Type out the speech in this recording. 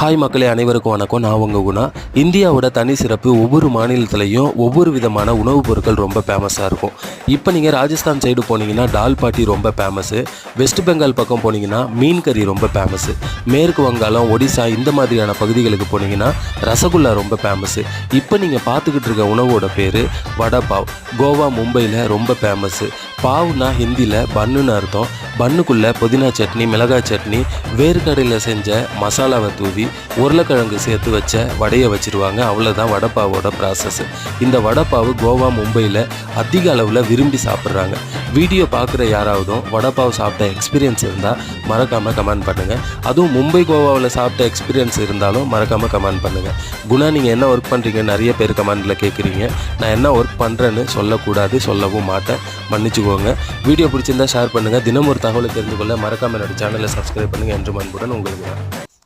Hi மக்களே அனைவருக்கும் வணக்கம். நான் உங்கள் குணா. இந்தியாவோட தனி சிறப்பு ஒவ்வொரு மாநிலத்திலையும் ஒவ்வொரு விதமான உணவுப் பொருட்கள் ரொம்ப ஃபேமஸாக இருக்கும். இப்போ நீங்கள் ராஜஸ்தான் சைடு போனீங்கன்னா டால் பாட்டி ரொம்ப ஃபேமஸு வெஸ்ட் பெங்கால் பக்கம் போனீங்கன்னா மீன் கறி ரொம்ப ஃபேமஸு மேற்கு வங்காளம் ஒடிசா இந்த மாதிரியான பகுதிகளுக்கு போனீங்கன்னா ரசகுல்லா ரொம்ப ஃபேமஸு இப்போ நீங்கள் பார்த்துக்கிட்டு இருக்க உணவோட பேர் வடபாவ் கோவா மும்பையில் ரொம்ப ஃபேமஸு பாவ்னா ஹிந்தியில் பன்னுன்னு அர்த்தம். பன்னுக்குள்ளே புதினா சட்னி மிளகாய் சட்னி வேர்க்கடையில் செஞ்ச மசாலாவை தூவி உருளைக்கிழங்கு சேர்த்து வச்ச வடையை வச்சுருவாங்க. அவ்வளோதான் வடைப்பாவோட ப்ராசஸ் இந்த வடப்பாவு கோவா மும்பையில் அதிக அளவில் விரும்பி சாப்பிட்றாங்க. வீடியோ பார்க்குற யாராவதும் வடைப்பாவு சாப்பிட்ட எக்ஸ்பீரியன்ஸ் இருந்தால் மறக்காமல் கமெண்ட் பண்ணுங்கள் அதுவும் மும்பை கோவாவில் சாப்பிட்ட எக்ஸ்பீரியன்ஸ் இருந்தாலும் மறக்காமல் கமெண்ட் பண்ணுங்கள் குணா நீங்கள் என்ன ஒர்க் பண்ணுறீங்க நிறைய பேர் கமெண்டில் கேட்குறீங்க நான் என்ன ஒர்க் பண்ணுறேன்னு சொல்லக்கூடாது சொல்லவும் மாட்டேன். மன்னிச்சுக்கோங்க. வீடியோ பிடிச்சிருந்தா ஷேர் பண்ணுங்கள் தினம் தகவலை தெரிந்து கொள்ள மறக்காமல் என்னோட சேனலை சப்ஸ்கிரைப் பண்ணுங்கள் என்று அன்புடன் உங்களுக்கு